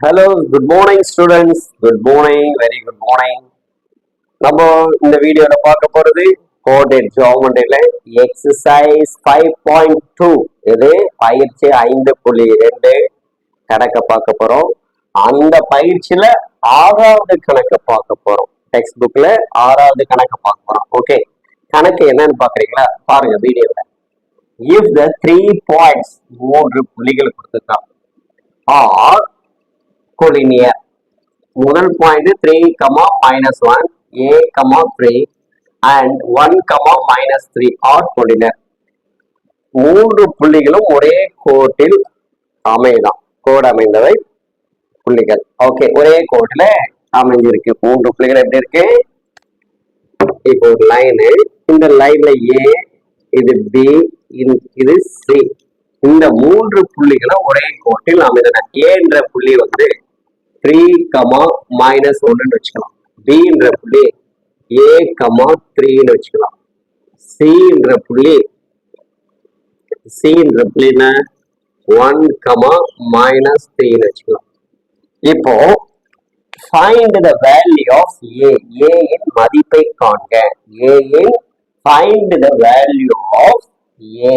Hello good morning students good morning very good morning நம்ம இந்த வீடியோல பார்க்க போறது கோடெட் ஜாமெண்ட்ரியில எக்ஸசைஸ் ஃபைவ் பாயிண்ட் டூ இது பயிற்சி ஐந்து புள்ளி ரெண்டு கணக்கை பார்க்க போறோம். அந்த பயிற்சியில ஆறாவது கணக்கை பார்க்க போறோம். டெக்ஸ்ட் புக்ல ஆறாவது கணக்கை பார்க்க போறோம். ஓகே கணக்கு என்னன்னு பாக்குறீங்களா பாருங்க வீடியோல. இஃப் த த்ரீ பாயிண்ட்ஸ் மூன்று புள்ளிகள் கொடுத்துருக்கான். ஆர் collinear முதல் point three comma minus one A comma three and one comma minus three are collinear மூன்று புள்ளிகளும் ஒரே கோட்டில் அமையலாம். கோடு அமைந்தவை புள்ளிகள். ஓகே ஒரே கோட்டில் அமைஞ்சிருக்கு. மூன்று புள்ளிகள் எப்படி இருக்கு? இப்போ ஒரு லைனு இந்த லைன்ல ஏ இது பி இது சி இந்த மூன்று புள்ளிகளும் ஒரே கோட்டில் அமைந்தன. ஏன்ற புள்ளி வந்து த்ரீ கமா மைனஸ் ஒன்றுன்னு வச்சுக்கலாம். பின்ற புள்ளி ஏ கமா த்ரீன்னு வச்சுக்கலாம். சின்ற புள்ளி சின்ற புள்ளி என்ன? ஒன் கமா மைனஸ் த்ரீன்னு வச்சுக்கலாம். இப்போ find the value of A A மதிப்பை காண்க. A find the value of A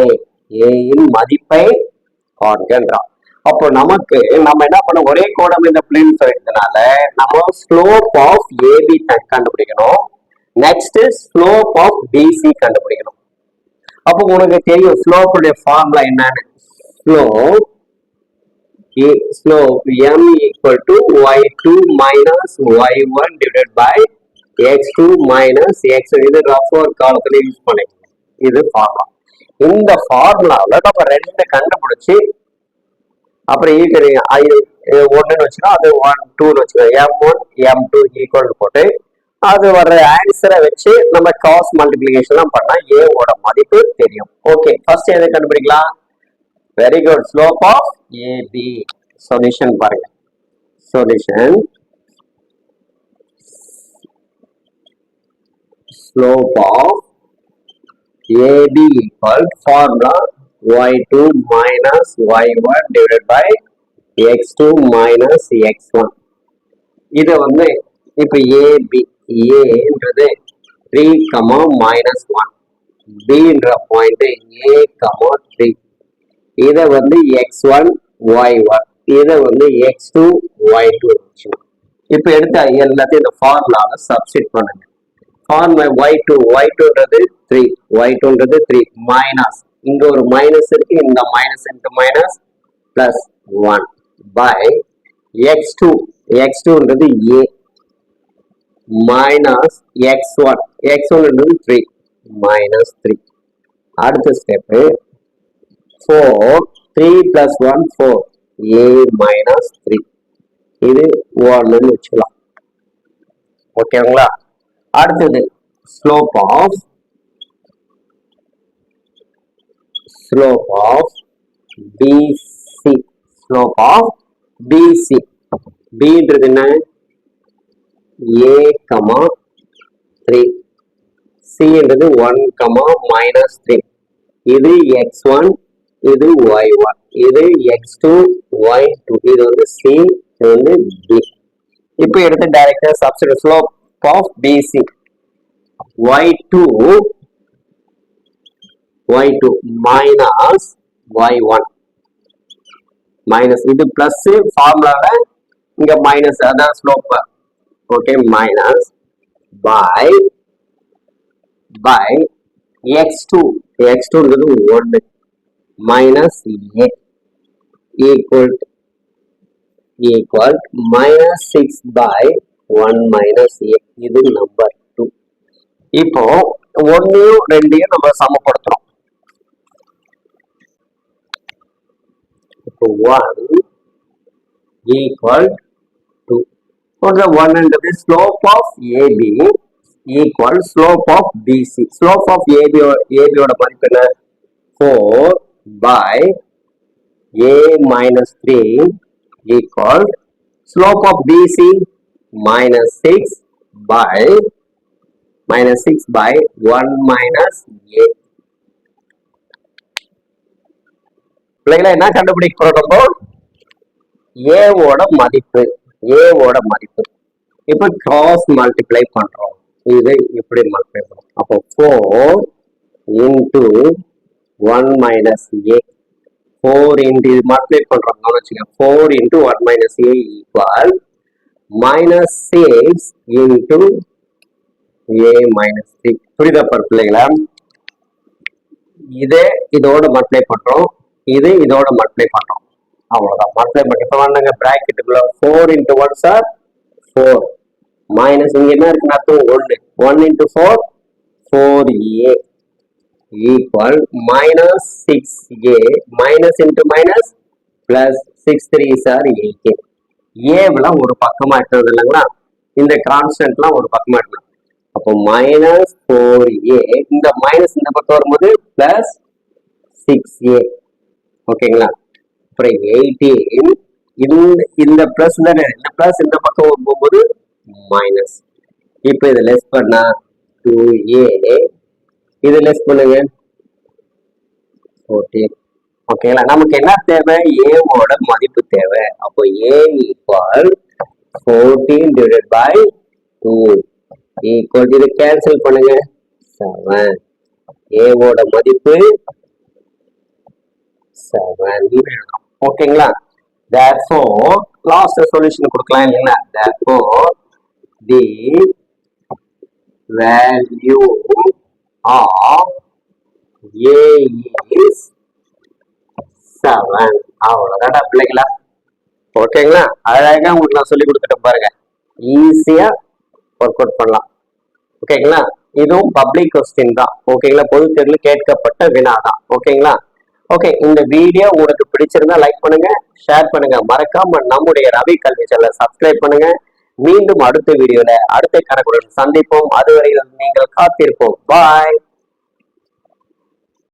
A மதிப்பை காண்கன்றான் அப்போ நமக்கு நம்ம என்ன பண்ண ஒரே கோடம் இந்த பிளேன் சொல்லிட்டதுனால நம்ம ஸ்லோப் ஆஃப் ஏபி கண்டுபிடிக்கணும். நெக்ஸ்ட் ஸ்லோப் ஆஃப் பிசி கண்டுபிடிக்கணும். அப்போ உனக்கு தெரியும் ஸ்லோப்புடைய ஃபார்முலா என்னன்னு. Slope slope m equal to y2 minus y1 divided by x2 minus x இது ரஃப் காலத்துல யூஸ் பண்ணிக்கலாம் இது ஃபார்முலா இந்த ஃபார்முலாவில் நம்ம ரெண்டு கண்டுபிடிச்சி அப்புறம் e ஈக்குவல் ஒன்றுன்னு வச்சுக்கோம் அது ஒன் டூன்னு வச்சுக்கோங்க. M one M two equal போட்டு அது வர்ற ஆன்சரை வச்சு நம்ம காஸ் மல்டிபிளிகேஷன்லாம் பண்ணா ஏவோட மதிப்பு தெரியும். ஓகே ஃபர்ஸ்ட் எதை கண்டுபிடிக்கலாம்? Very good slope of AB solution பாருங்க. Solution slope of AB equal formula y2 minus y1 divided by x2 minus x1 இது வந்து இப்போ ஏபி ஏன்றது த்ரீ கமா மைனஸ் ஒன் பின்ற பாயிண்ட் ஏ கமா த்ரீ இதை வந்து எக்ஸ் ஒன் ஒய் ஒன் இதை வந்து எக்ஸ் டூ ஒய் டூ இப்போ எடுத்து எல்லாத்தையும் இந்த ஃபார்முலாவை சப்ஸ்டிட் பண்ணுங்க. ஃபார்முலா ஒய் டூ ஒய் டூன்றது த்ரீ ஒய் டூன்றது த்ரீ மைனஸ் இங்க ஒரு மைனஸ் இருக்கு இந்த minus into minus plus one by X two X டூன்றது A minus X one X ஒன்ன்றது three minus three அடுத்த step four three plus one four A minus three இது ஒன்றுன்னு வச்சுக்கலாம். ஓகேங்களா அடுத்தது slope of slope of BC slope of BC பின்றது என்ன? A comma three சின்றது one comma minus three இது X one இது ஒய் ஒன் இது எக்ஸ் டூ ஒய் டூ இது வந்து சி இது வந்து பி இப்போ எடுத்து directly substitute slope of BC Y two Y two minus Y one minus இது பிளஸ் ஃபார்முலால இங்க மைனஸ் அதான் slope okay minus by by X two X டூங்கிறது ஒன்று minus A equal equal minus six by one minus A இது number two இப்போ ஒன்னையும் ரெண்டையும் நம்ம சமப்படுத்துறோம். இப்போ one equal two ஒன்ன்றது slope of AB equal slope of BC slope of AB ஏபியோட மதிப்பு என்ன four by A minus three equal slope of BC minus six by minus 6 by 1 minus a பிள்ளைங்களா என்ன கண்டுபிடிக்க போறோம் ஏவோட மதிப்பு ஏவோட மதிப்பு. இப்போ கிராஸ் மல்டிப்ளை பண்றோம். இது இப்படி மல்டிப்ளை பண்றோம். அப்போ four into one minus A four into இது மல்டிப்ளை பண்றோம்னு வச்சுக்க four into one minus A equal minus six into A minus three புரியுதா பிள்ளைங்களா? இதே இதோட மல்டிப்ளை பண்றோம். இது இதோட மல்டிப்ளை பண்ணுறோம் அவ்வளோதான் மல்டிப்ளை பண்ணி இப்போ வந்தாங்க ப்ராக்கெட்டுக்குள்ள four into one sir four minus இங்க என்ன இருக்குன்னா அர்த்தம் ஒன்று one into four four A equal minus six A minus into minus plus six three sir eight ஏவெல்லாம் ஒரு பக்கமாக இருக்கிறது இல்லைங்களா? இந்த கான்ஸ்டன்ட்லாம் ஒரு பக்கமாக இருக்கணும் அப்போ மைனஸ் ஃபோர் ஏ இந்த மைனஸ் இந்த பக்கம் வரும்போது பிளஸ் சிக்ஸ் ஏ ஓகேங்களா? அப்புறம் எயிட்டீன் இந்த இந்த ப்ளஸ் தானே? இந்த ப்ளஸ் இந்த பக்கம் போகும்போது மைனஸ் இப்போ இதை லெஸ் பண்ணா டூ ஏ இது லெஸ் பண்ணுங்க. ஃபோர்டீன் ஓகேங்களா? நமக்கு என்ன தேவை? ஏவோட மதிப்பு தேவை. அப்போ A equal fourteen divide by two equal இது கேன்சல் பண்ணுங்க. செவன் ஏவோட மதிப்பு செவன் ஓகேங்களா therefore லாஸ்ட் சொல்யூஷன் கொடுக்கலாம் இல்லைங்களா? Therefore the value of A is seven அவ்வளோதான்டா பிள்ளைங்களா ஓகேங்களா அழகாக உங்களுக்கு நான் சொல்லி கொடுத்துட்டேன் பாருங்க. ஈஸியாக ஒர்க் அவுட் பண்ணலாம். ஓகேங்களா இதுவும் பப்ளிக் கொஸ்டின் தான். ஓகேங்களா பொது தேர்வில் கேட்கப்பட்ட வினா தான். ஓகேங்களா ஓகே இந்த வீடியோ உங்களுக்கு பிடிச்சிருந்தா லைக் பண்ணுங்க ஷேர் பண்ணுங்க. மறக்காம நம்முடைய ரவி கல்வி சேனலை சப்ஸ்கிரைப் பண்ணுங்க. மீண்டும் அடுத்த வீடியோல அடுத்த கணக்குடன் சந்திப்போம். அதுவரையில் நீங்கள் காத்திருப்போம். பாய்